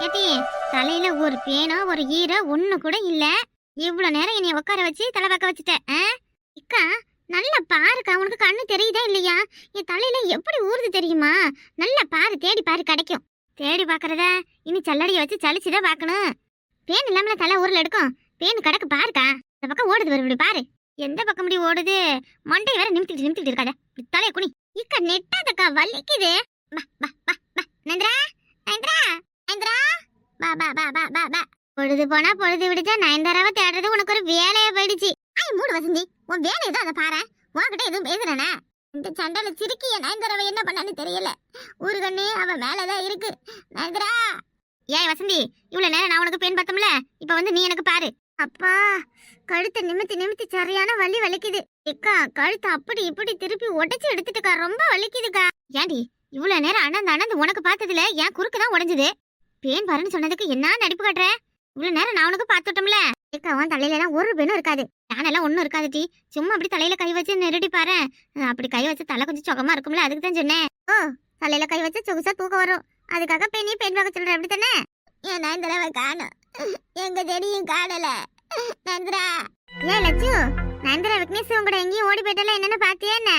ஏட்டி தலையில ஒரு பேனோ ஒரு ஈர ஒண்ணு கூட இல்ல. இவ்வளவு நேரம் என்னைய உட்கார வச்சு தலை பார்க்க வச்சுட்ட ஆ? இக்கா நல்லா பாருக்கா உனக்கு கண்ணு தெரியுதா இல்லையா? என் தலையில எப்படி ஊறுது தெரியுமா? நல்லா பாரு தேடி பாரு கிடைக்கும். தேடி பாக்குறத இனி சல்லடிய வச்சு சலிச்சுதான் பார்க்கணும் பேன் இல்லாமல தலை ஊரில் எடுக்கும். பேன் கிடக்கு பாருக்கா. இந்த பக்கம் ஓடுது வரும் இப்படி பாரு. எந்த பக்கம் இப்படி ஓடுது? மண்டை வேற நிமித்திட்டு நிமித்திட்டு இருக்காத. தலையை குனி. இக்கா நெட்டாதக்கா வலிக்குது. பா பா பா பா நந்திரா நந்திரா. நந்திரா பா பா பா பா பா பா பொழுது போனா பொழுது விடுச்சா நயன்தாராவை தேடுறது உனக்கு ஒரு வேலையா போயிடுச்சு. ஐ மூடு வசந்தி. உன் வேலை ஏதோ அதை பாரு. உன்கிட்ட எதுவும் பேசுறேனா? இந்த சண்டையில சிரிக்கிய நயன்தாராவை என்ன பண்ணான்னு தெரியல. ஊருகண்ணு அவ மேலதான் இருக்கு. நயன்தாரா? ஏய் வசந்தி இவ்வளவு நேரம் நான் உனக்கு பெண் பார்த்தோம்ல? இப்ப வந்து நீ எனக்கு பாரு. அப்பா கழுத்தை நிமித்தி நிமித்தி சரியான வலி வலிக்குது. எக்கா கழுத்தை அப்படி இப்படி திருப்பி உடைச்சு எடுத்துட்டுக்கா. ரொம்ப வலிக்குதுக்கா. ஏண்டி இவ்வளவு நேரம் அண்ணந்து அண்ணந்து உனக்கு பார்த்ததுல என் குறுக்கு தான் உடைஞ்சது? பேன் வரேன்னு சொன்னதுக்கு என்ன நடிப்பு காட்டுற? இவ்வளவு நேரம் நான் உனக்கு பார்த்துட்டோம்ல ஏக்கா தலையில எல்லாம் ஒரு பெண்ணும் இருக்காது. யானெல்லாம் ஒண்ணும் இருக்காது டி. சும்மா அப்படி தலையில கை வச்சு நெருடி பாரு. அப்படி கை வச்சு தலை கொஞ்சம் சுகமா இருக்கும்ல அதுக்கு தான் சொன்னேன். ஓ தலையில கை வச்சு சொகுசா தூக்க வரும். அதுக்காக பெண்ணி பெண் பார்க்க சொல்ற அப்படி தானே? ஏன் தடவை காணும்? எங்க செடியும் காணல. நந்திரா. ஏன் லட்சு நந்திரா விக்னேஷ் உங்கட எங்கேயும் ஓடி போயிட்டல என்னன்னு பாத்தியா என்ன?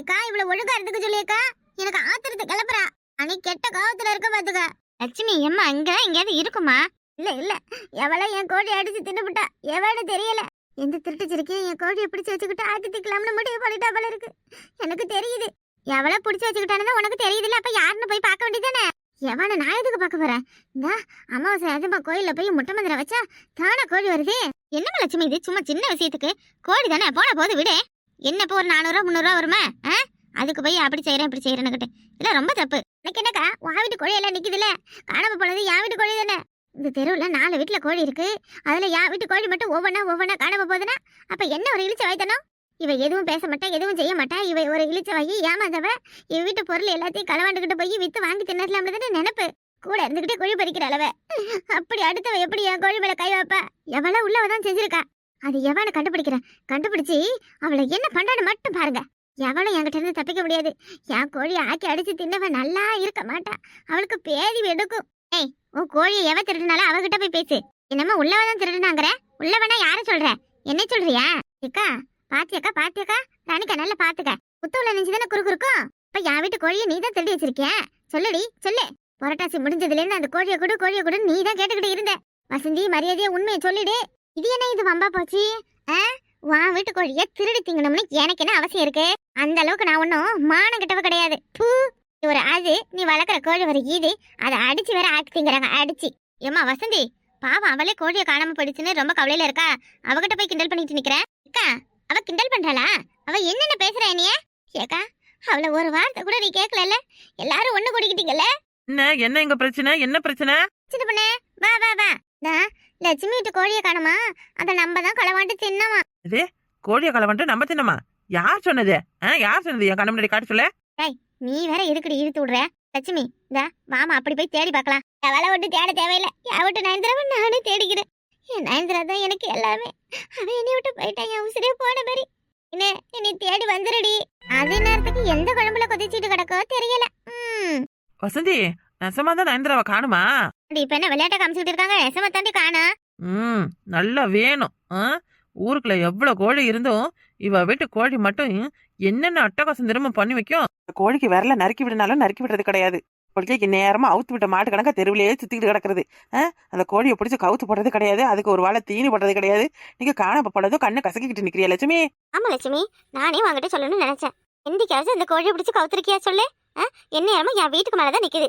ஏக்கா இவ்வளவு ஒழுங்கா இருந்துக்க சொல்லியக்கா. எனக்கு ஆத்திரத்தை கிளப்புறா. அன்னைக்கு கெட்ட காவத்துல இருக்க பாத்துக்க. லட்சுமி அம்மா இங்க எங்கேயாவது இருக்குமா? இல்ல இல்ல. எவளோ என் கோழி அடிச்சு தின்னுபிட்டா? எவன்னு தெரியல. எந்த திருட்டு சிரிக்கையும் என் கோழியை பிடிச்சி வச்சுக்கிட்டு ஆட்டி திக்கலாம்னு முடிவு பண்ணிட்டா போல இருக்கு. எனக்கு தெரியுது. எவள பிடிச்சி வச்சுக்கிட்டானு உனக்கு தெரியுதுல்ல? அப்ப யாருன்னு போய் பார்க்க வேண்டியதானே எவனை நான் எதுக்கு பார்க்க போறேன்? இந்த அமாவாசை அதுமா கோயில்ல போய் முட்டை மந்திரம் வச்சா தானே கோழி வருது? என்னமா லட்சுமி இது? சும்மா சின்ன விஷயத்துக்கு? கோழி தானே? போன போது விடு. என்ன இப்போ ஒரு நானூறுவா முந்நூறுவா வருமா? ஆ? அதுக்கு போய் அப்படி செய்யறேன் இப்படி செய்யறேன்னு கிட்ட இல்ல ரொம்ப தப்பு. எனக்கு என்னக்கா உன் வீட்டு கோழி எல்லாம் நிக்குதுல்ல? காணாம போனது என் வீட்டு கோழி தானே? இந்த தெருவில் நாலு வீட்டில் கோழி இருக்கு. அதில் என் வீட்டு கோழி மட்டும் ஒவ்வொன்றா ஒவ்வொன்றா காணாம போகுதுன்னா அப்போ என்ன ஒரு இழிச்ச வைத்தனம் இவ எதுவும் பேச மாட்டா எதுவும் செய்ய மாட்டா. இவ ஒரு இழிச்ச வாங்கி ஏமாந்தவ. இவ வீட்டு பொருள் எல்லாத்தையும் களவாண்டுகிட்டு போய் வித்து வாங்கி தின்னலாம்னு தானே நினைப்பு? கூட இருந்துகிட்டே கோழி பறிக்கிற அளவ. அப்படி அடுத்தவ எப்படி என் கோழி மேல கை வைப்பா? எவ்வளவு உள்ளவ தான் செஞ்சிருக்கா. அது எவனை கண்டுபிடிக்கிறேன்? கண்டுபிடிச்சி அவளை என்ன பண்றான்னு மட்டும் பாருங்க. எவனும் என்கிட்ட இருந்து தப்பிக்க முடியாது. என் கோழியை ஆக்கி அடிச்சு தின்னவன் நல்லா இருக்க மாட்டா. அவளுக்கு பேதி எடுக்கும் ஏய் உன் கோழியை எவ திருடினாலும் அவகிட்ட போய் பேசு. என்னமோ உள்ளவதான் திருடுனாங்கற. உள்ளவனா யார சொல்ற? என்ன சொல்றியா? ஏக்கா பாத்தியக்கா பாத்தியக்கா? ராணிக்கா நல்லா பாத்துக்க. புத்தவுல நெஞ்சு தானே குறுக்கு இருக்கும் இப்ப என் வீட்டு கோழியை நீ தான் திருடி வச்சிருக்கிய? சொல்லுடி சொல்லு. புரட்டாசி முடிஞ்சதுல இருந்து அந்த கோழியை கொடு கோழியை கொடு நீ தான் கேட்டுக்கிட்டு இருந்த. வசந்தி மரியாதையா உண்மையை சொல்லிடு. இது என்ன இது வம்பா போச்சு? ஆ? உன் வீட்டு கோழியை திருடி திங்கணும்னு எனக்கு என்ன அவசியம் இருக்கு? அந்த அளவுக்கு நான் ஒன்றும் மானம் கிட்டவ கிடையாது. பூ ஒரு அது நீ வளர்க்குற கோழி ஒரு ஈது அதை அடிச்சு வேற ஆக்கி திங்கிறாங்க அடிச்சு. ஏம்மா வசந்தி பாவம் அவளே கோழியை காணாம போயிடுச்சுன்னு ரொம்ப கவலையில இருக்கா? அவகிட்ட போய் கிண்டல் பண்ணிட்டு நிக்கிற? அக்கா அவ கிண்டல் பண்றாளா? அவ என்னென்ன பேசுறா நீ ஏக்கா அவள ஒரு வார்த்தை கூட நீ கேட்கல எல்லாரும் ஒண்ணு கூடிக்கிட்டீங்கல்ல? என்ன என்ன எங்க பிரச்சனை? என்ன பிரச்சனை? சின்ன பொண்ணு வா வா வா. லட்சுமி வீட்டு கோழியை காணுமா? அதை நம்ம தான் களவாண்டு தின்னமா கோழிய களவன்ட்டு நம்ம தின்னமா? யார் சொன்னது? ஆ, யார் சொன்னது? என் கண்ணு முன்னாடி காட்ட சொல்ல. நீ வேற எதுக்குடி இழுத்து விடுற? லட்சுமி இந்த வாமா அப்படி போய் தேடி பார்க்கலாம். அவளை விட்டு தேட தேவையில்லை. என் விட்டு நயன்திராவை நானே தேடிக்கிறேன். என் நயன்திரா தான் எனக்கு எல்லாமே. அவன் என்னை விட்டு போயிட்டான். என் உசிரே போன மாதிரி. என்ன என்னை தேடி வந்துருடி. அதே நேரத்துக்கு எந்த குழம்புல கொதிச்சிட்டு கிடக்கோ தெரியல. வசந்தி நெசமா தான் நயன்தராவை காணுமா? இப்ப என்ன விளையாட்ட காமிச்சிட்டு இருக்காங்க? நெசமா தாண்டி காணா? ம் நல்லா வேணும். ஆ? ஊருக்குள்ள எவ்வளவு கோழி இருந்தும் இவ வீட்டு கோழி மட்டும் என்னென்ன அட்டகாசம் திரும்ப பண்ணி வைக்கும். கோழிக்கு விரல நறுக்கி விடனாலும் நறுக்கி விடுறது கிடையாது. கோழிக்கு நேரமா அவுத்து விட்ட மாட்டு கணக்கா தெருவிலேயே சுத்திக்கிட்டு கிடக்குறது? அந்த கோழியை பிடிச்சி கவுத்து போடுறது கிடையாது. அதுக்கு ஒரு வாழை தீனி போடுறது கிடையாது. நீங்க காணப்ப போடுறதும் கண்ணை கசக்கிட்டு நிக்கிறியா லட்சுமி? ஆமா லட்சுமி நானே உங்ககிட்ட சொல்லணும்னு நினைச்சேன். எந்திக்காச்சும் அந்த கோழியை பிடிச்சி கவுத்திருக்கியா சொல்லு. ஆ? என்ன ஏமா என் வீட்டுக்கு மேலதான் நிக்குது.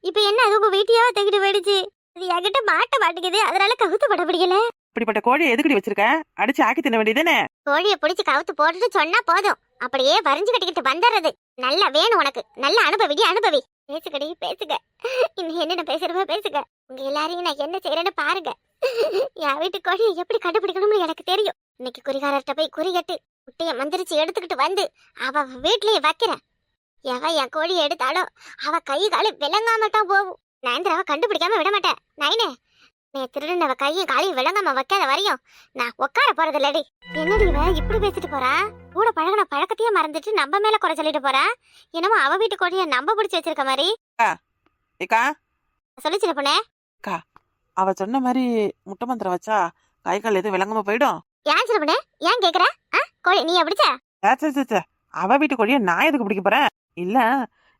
இப்ப என்ன அது உங்க வீட்டையாவ தூக்கிட்டு போயிடுச்சு? அது என்கிட்ட மாட்ட மாட்டேங்குது அதனால கவுத்து போட முடியல. இப்படிப்பட்ட கோழியை எதுக்கடி வச்சிருக்க? அடிச்சு ஆக்கி தின்ன வேண்டியதானே கோழியை பிடிச்சி கவுத்து போட்டுட்டு சொன்னா போதும். அப்படியே வரைஞ்சு கட்டிக்கிட்டு வந்துடுறது. நல்லா வேணும் உனக்கு. நல்லா அனுபவிடி அனுபவி. பேசுகடி பேசுக. இன்னும் என்னென்ன பேசுறவ பேசுக. உங்க எல்லாரையும் நான் என்ன செய்யறேன்னு பாருங்க. என் வீட்டு கோழியை எப்படி கண்டுபிடிக்கணும்னு எனக்கு தெரியும். இன்னைக்கு குறிகாரர்கிட்ட போய் குறிகட்டு முட்டைய மந்திரிச்சு எடுத்துக்கிட்டு வந்து அவ வீட்லயே வைக்கிறேன். எவ என் கோழியை எடுத்தாலோ அவ கை காலு விளங்காம தான் போகும். நயன்தராவ கண்டுபிடிக்காம விட மாட்டேன். நைனே நீ திருடினவ கையும் காலையும் விளங்காம வைக்காத வரையும் நான் உட்கார போறது இல்லடி என்னடி இவ இப்படி பேசிட்டு போறா? கூட பழகுன பழக்கத்தையே மறந்துட்டு நம்ம மேல குறை சொல்லிட்டு போறா? என்னமோ அவ வீட்டு கோழிய நம்ம பிடிச்சு வச்சிருக்க மாதிரி. ஏக்கா. சொல்லிச்சு பொண்ணே. அவ சொன்ன மாதிரி முட்டை மந்திரம் வச்சா கை கால் எதுவும் விளங்காம போயிடும்? ஏன் சின்ன பொண்ணு? ஏன் கேக்குற? கோழி நீ பிடிச்ச. அவ வீட்டு கோழியை நான் எதுக்கு பிடிக்க போறேன்? இல்ல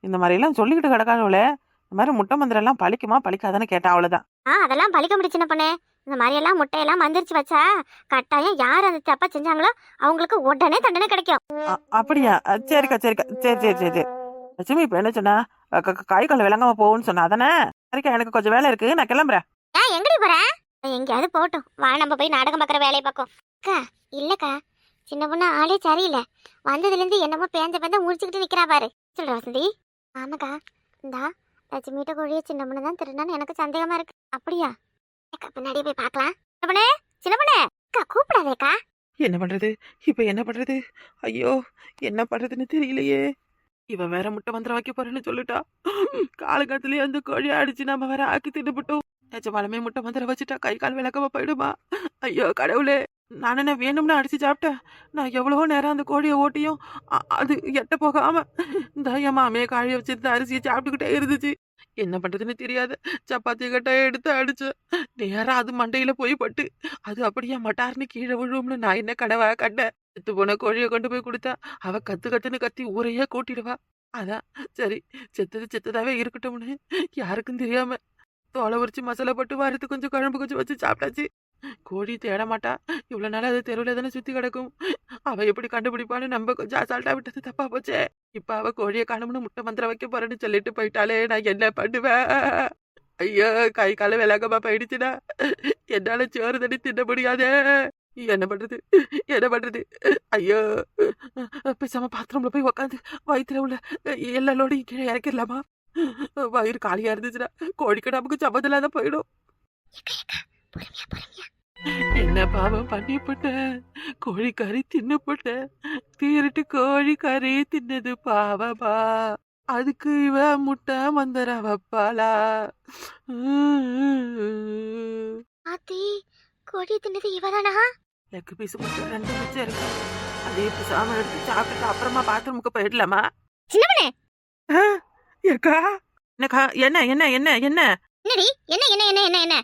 இந்த மாதிரி எல்லாம் சொல்லிக்கிட்டு கிடக்காதவளே இந்த மாதிரி முட்டை மந்திரம் எல்லாம் பழிக்குமா? பழிக்காதான்னு கேட்டா அவ்வளவுதான். ஆ அதெல்லாம் பழிக்க முடியும் சின்ன பொண்ணு? இந்த மாதிரி எல்லாம் முட்டையெல்லாம் மந்திரிச்சு வச்சா கட்டாயம் யார் அந்த தப்பா செஞ்சாங்களோ அவங்களுக்கு உடனே தண்டனை கிடைக்கும். அ- அப்படியா? அ, சரிக்கா சரிக்கா. சரி சரி சரி சரி. லட்சுமி இப்ப என்ன சொன்னா? க- க- கை கால் விளங்காம போகும்னு சொன்னா. அதானே? சரிக்கா எனக்கு கொஞ்சம் வேலை இருக்கு. நான் கிளம்புறேன். ஏன் எங்கடி போற? எங்கேயாவது போகட்டும். வா நம்ம போய் நாடகம் பார்க்குற வேலையை பார்க்கும். அக்கா இல்லக்கா. சின்ன பொண்ணு ஆளே சரியில்லை. வந்ததுல இருந்து என்னமோ பேந்த பேந்த முடிச்சுக்கிட்டு நிக்கிறா பாரு. சொல்ற வசந்தி. ஆமாக்கா இந்தா. லட்சுமிட்ட கோழிய சின்ன தான் திருடான்னு எனக்கு சந்தேகமா இருக்கு. அப்படியா? அக்கா பின்னாடியே போய் பார்க்கலாம். சின்ன பொண்ணு அக்கா கூப்பிடாதேக்கா என்ன பண்றது? இப்ப என்ன பண்றது? ஐயோ என்ன பண்றதுன்னு தெரியலையே. இவ வேற முட்டை மந்திரம் வைக்க போறேன்னு சொல்லிட்டா. காலகட்டத்திலேயே அந்த கோழியை அடிச்சு நம்ம வேற ஆக்கி தின்னுபிட்டோம். நிஜமாலுமே முட்டை மந்திரம் வச்சுட்டா கை கால் விளக்கமா போயிடுமா? ஐயோ கடவுளே. நான் என்ன வேணும்னு அடிச்சு சாப்பிட்டேன். நான் எவ்வளவோ நேரம் அந்த கோழியை ஓட்டியும் அது எட்ட போகாம இந்த என் மாமையை வச்சிருந்த அரிசியை சாப்பிட்டுக்கிட்டே இருந்துச்சு. என்ன பண்றதுன்னு தெரியாது சப்பாத்தி கட்டாய எடுத்து அடிச்சு நேராக அது மண்டையில போய் பட்டு அது அப்படியே மட்டார்னு கீழே விழுவும்னு நான் என்ன கனவா கண்டேன். செத்து போன கோழியை கொண்டு போய் கொடுத்தா அவ கத்து கத்துன்னு கத்தி ஊரையே கூட்டிடுவா. அதான் சரி செத்தது செத்ததாவே இருக்கட்டும்னு யாருக்கும் தெரியாம தோலை உரிச்சு மசாலா போட்டு வாரத்து கொஞ்சம் குழம்பு கொஞ்சம் வச்சு சாப்பிட்டாச்சு. கோழி தேட மாட்டா. இவ்வளவு நாள் அது தெருவில் தானே சுத்தி கிடக்கும். அவ எப்படி கண்டுபிடிப்பான்னு நம்ம கொஞ்சம் அசால்ட்டா விட்டது தப்பா போச்சே. இப்ப அவ கோழியை காணும்னு முட்டை மந்திரம் வைக்க போறேன்னு சொல்லிட்டு போயிட்டாலே நான் என்ன பண்ணுவேன்? ஐயோ கை கால விலகமா போயிடுச்சுடா. என்னால சோறு தண்ணி தின்ன முடியாதே. என்ன பண்றது? என்ன பண்றது? ஐயோ பேசாம பாத்ரூம்ல போய் உக்காந்து வயிற்றுல உள்ள எல்லாரோடையும் கீழே இறக்கிடலாமா? வயிறு காலியா இருந்துச்சுன்னா கோழிக்கு நமக்கு சம்மந்தம் இல்லாத போயிடும். என்ன பாவம் பண்ணிவிட்ட கோழி கறி தின்னுபுட்ட தீரட்டு கோழி கறி தின்னது பாவமா அதுக்கு இவ முட்டை மந்தர வப்பாளா? ஆத்தி கோழி தின்னது இவதானா? லெக் பீஸ் மட்டும் ரெண்டு மிச்சம் இருக்கு. அதே பேசாம எடுத்து சாப்பிட்டுட்டு அப்புறமா பாத்ரூமுக்கு போயிடலாமா? சின்ன பொண்ணு ஆ, ஏக்கா என்னக்கா என்ன என்ன என்ன என்ன? என்னடி? என்ன என்ன என்ன என்ன என்ன?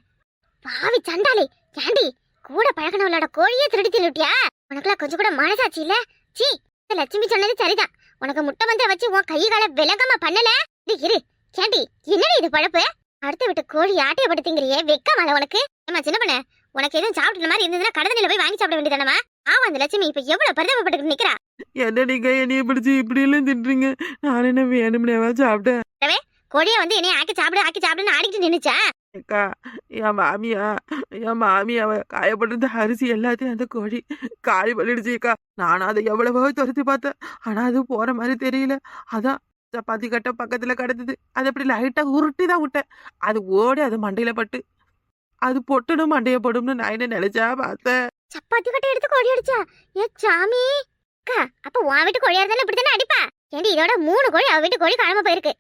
பாவி சண்டாளி. ஏண்டி கூட பழகினவளோட கோழியே திருடி திருட்டியா உனக்குலாம் கொஞ்சம் கூட மனசாட்சி இல்ல? சீ லட்சுமி சொன்னது சரிதான். உனக்கு முட்டை மந்திரம் வச்சு உன் கை கால விலகமா பண்ணல? இது இரு. ஏண்டி என்னடி இது பழப்பு? அடுத்த விட்டு கோழி ஆட்டைய படுத்துங்கிறியே வெக்கமால உனக்கு? ஏமா சின்ன பண்ண உனக்கு எதுவும் சாப்பிடுற மாதிரி இருந்ததுன்னா கடனில போய் வாங்கி சாப்பிட வேண்டியதானமா ஆமா அந்த லட்சுமி இப்ப எவ்வளவு பரிதாபப்பட்டு நிக்கிறா? என்ன நீங்க என்னைய பிடிச்சி இப்படி எல்லாம் தின்றீங்க? நான் என்ன வேணும்னேவா சாப்பிட்டேன்? கோழியை வந்து என்னைய ஆக்கி சாப்பிடு ஆக்கி சாப்பிடுன்னு ஆடிக்கிட்டு நின்னுச்சா? அக்கா என் மாமியா என் மாமியாவ காயப்பட்டிருந்த அரிசி எல்லாத்தையும் அந்த கோழி காலி பண்ணிடுச்சுக்கா நானும் அதை எவ்வளவோ துரத்தி பார்த்தேன். ஆனால் அது போகிற மாதிரி தெரியல. அதான் சப்பாத்தி கட்டை பக்கத்தில் கிடந்தது. அது அப்படி லைட்டாக உருட்டி தான் விட்டேன். அது ஓடி அது மண்டையில் பட்டு. அது பொட்டணும் மண்டைய போடும்னு நான் என்ன நினைச்சா பார்த்தேன். சப்பாத்தி கட்டை எடுத்து கோழி அடிச்சா? ஏ சாமி! அக்கா அப்போ உன் வீட்டு கோழியா இருந்தாலும் இப்படித்தானே அடிப்பா? ஏண்டி இதோட மூணு கோழி அவ வீட்டு கோழி காணாம போயிருக்கு.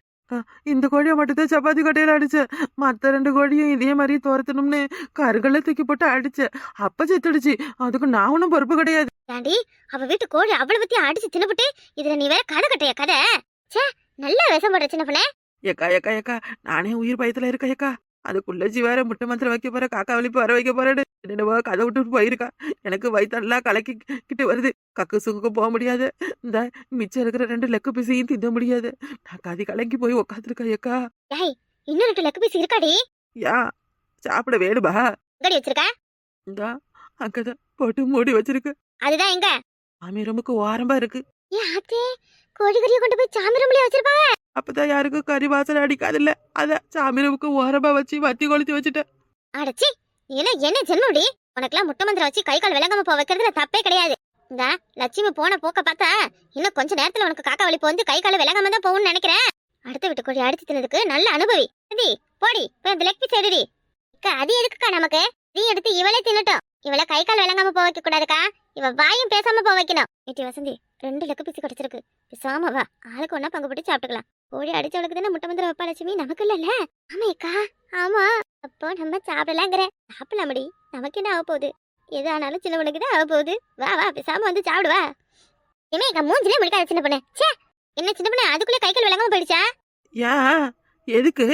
இந்த கோழியை மட்டும்தான் சப்பாத்தி கட்டையில அடிச்சேன் மத்த ரெண்டு கோழியும் இதே மாதிரி துரத்தணும்னு கருகளை தூக்கி போட்டு அடிச்சேன் அப்ப செத்துடுச்சு அதுக்கு நான் ஒன்றும் பொறுப்பு கிடையாது ஏண்டி அவ வீட்டு கோழி அவ்வளவு பத்தி அடிச்சு தின்னுபிட்டு இதுல நீ வேற கதை கட்டைய கதை ச்சே நல்ல விஷம் போடுற சின்ன பொண்ணே ஏக்கா ஏக்கா ஏக்கா நானே உயிர் பயத்துல இருக்க ஏக்கா அதுக்குள்ள வேற முட்டை மந்திரம் வைக்க போற காக்கா வலிப்பு வர வைக்க போறேன்னு என்னவோ கதை விட்டு போயிருக்கா. எனக்கு வயிற்றெல்லாம் கலக்கி கிட்டு வருது. கக்கு சுக்கு போக முடியாது. இந்த மிச்சம் இருக்கிற ரெண்டு லெக்கு பிசையும் தின்ன முடியாது. நான் கதி கலங்கி போய் உக்காந்துருக்கா ஏக்கா இன்னும் ரெண்டு லெக் பீஸ் இருக்காடி. யா சாப்பிட வேணுமா? எங்கடி வச்சிருக்க? இந்தா அங்கதான் போட்டு மூடி வச்சிருக்கு. அதுதான் எங்க? சாமி ரூமுக்கு ஓரமா இருக்கு. ஏ ஆத்தே கோழி கறியை கொண்டு போய் சாமி ரூம்லயே வச்சிருப்பா அப்பதான் யாருக்கும் கறி வாசனை அடிக்காதுல்ல. அதான் சாமி ரூமுக்கு ஓரமா வச்சு வத்தி கொளுத்தி வச்சுட்டேன். அடச்சி என்ன என்ன ஜென்மடி உனக்கெல்லாம் முட்டை மந்திரம் வச்சு கை கால் விளங்காம போக வைக்கிறதுல தப்பே கிடையாது. இந்த லட்சுமி போன போக்க பார்த்தா இன்னும் கொஞ்ச நேரத்துல உனக்கு காக்கா வலிப்பு வந்து கை கால விளங்காம தான் போகும்னு நினைக்கிறேன். அடுத்த வீட்டு கோழி அடிச்சு தின்னதுக்கு நல்ல அனுபவி. சரி போடி போய் அந்த லெக் பீஸ் எடுடி. அக்கா, அது எதுக்குக்கா நமக்கு? நீ எடுத்து இவளே தின்னட்டும். இவளை கை கால் விளங்காம போக வைக்க கூடாதுக்கா. இவ வாயும் பேசாம போக வைக்கணும். நேற்று வசந்தி ரெண்டு லெக் பிசி கிடைச்சிருக்கு. பேசாம வா. ஆளுக்கு ஒன்னா பங்கு போட்டு சாப்பிட்டுக்கலாம். கோழி அடிச்சவளுக்கு தானே முட்டை மந்திரம் வைப்பா லட்சுமி? நமக்கு இல்லல்ல ஆமாக்கா ஆமா. அப்போ நம்ம சாப்பிடலாங்கிற. சாப்பிடலாமடி. நமக்கு என்ன ஆக போகுது எது ஆனாலும் சின்னவனுக்கு தான் ஆக போகுது வா வா பேசாம வந்து சாப்பிடு வா. இனிமே எங்க மூஞ்சிலே முடிக்காத சின்ன பொண்ணு. ச்சே! என்ன சின்ன பொண்ணு? அதுக்குள்ளே கை கால் விளங்காம போயிடுச்சா? ஏன் எதுக்கு?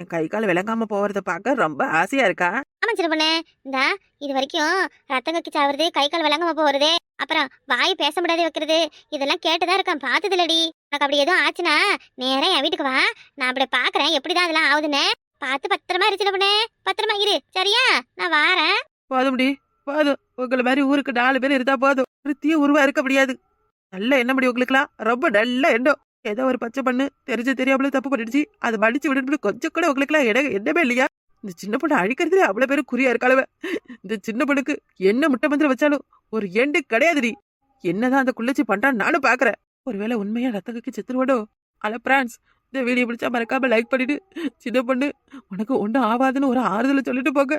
என் கை கால் விளங்காம போறத பார்க்க ரொம்ப ஆசையா இருக்கா? ஆமா சின்ன பொண்ணு. இந்த இது வரைக்கும் ரத்தம் கக்கி சாவுறது கை கால் விளங்காம போறது அப்புறம் வாய் பேச முடியாத வைக்கிறது இதெல்லாம் கேட்டுதான் இருக்கேன். பார்த்தது இல்லடி உனக்கு அப்படி எதுவும் ஆச்சுன்னா நேரம் என் வீட்டுக்கு வா. நான் அப்படி பாக்குறேன். எப்படிதான் அதெல்லாம் ஆகுதுன்னு. பார்த்து பத்திரமா இருச்சு பண்ணே. பத்திரமா இரு. சரியா? நான் வாரேன். போதும்டி போதும். உங்களை மாதிரி ஊருக்கு நாலு பேர் இருந்தா போதும். திருத்திய உருவா இருக்க முடியாது. நல்ல எண்ணம் முடி உங்களுக்குலாம் ரொம்ப நல்ல எண்ணம். ஏதோ ஒரு பச்சை பண்ணு. தெரிஞ்சு தெரியாமல தப்பு பண்ணிடுச்சு. அதை மன்னிச்சு விடணும் கொஞ்சம் கூட உங்களுக்குலாம் இடம் எண்ணமே இல்லையா? இந்த சின்ன பொண்ணு அழிக்கிறதுல அவ்வளவு பேரும் குறியா இருக்காளவ. இந்த சின்ன பொண்ணுக்கு என்ன முட்டை மந்திரம் வச்சாலும் ஒரு எண்டு கிடையாதுடி என்னதான் அந்த குள்ளச்சி பண்றான்னு நானும் பாக்குறேன். ஒருவேளை உண்மையா ரத்தகைக்கு செத்துருவாடோ? அல பிரான்ஸ் இந்த வீடியோ பிடிச்சா மறக்காம லைக் பண்ணிட்டு சின்ன பொண்ணு உனக்கு ஒன்றும் ஆகாதுன்னு ஒரு ஆறுதலை சொல்லிட்டு போங்க.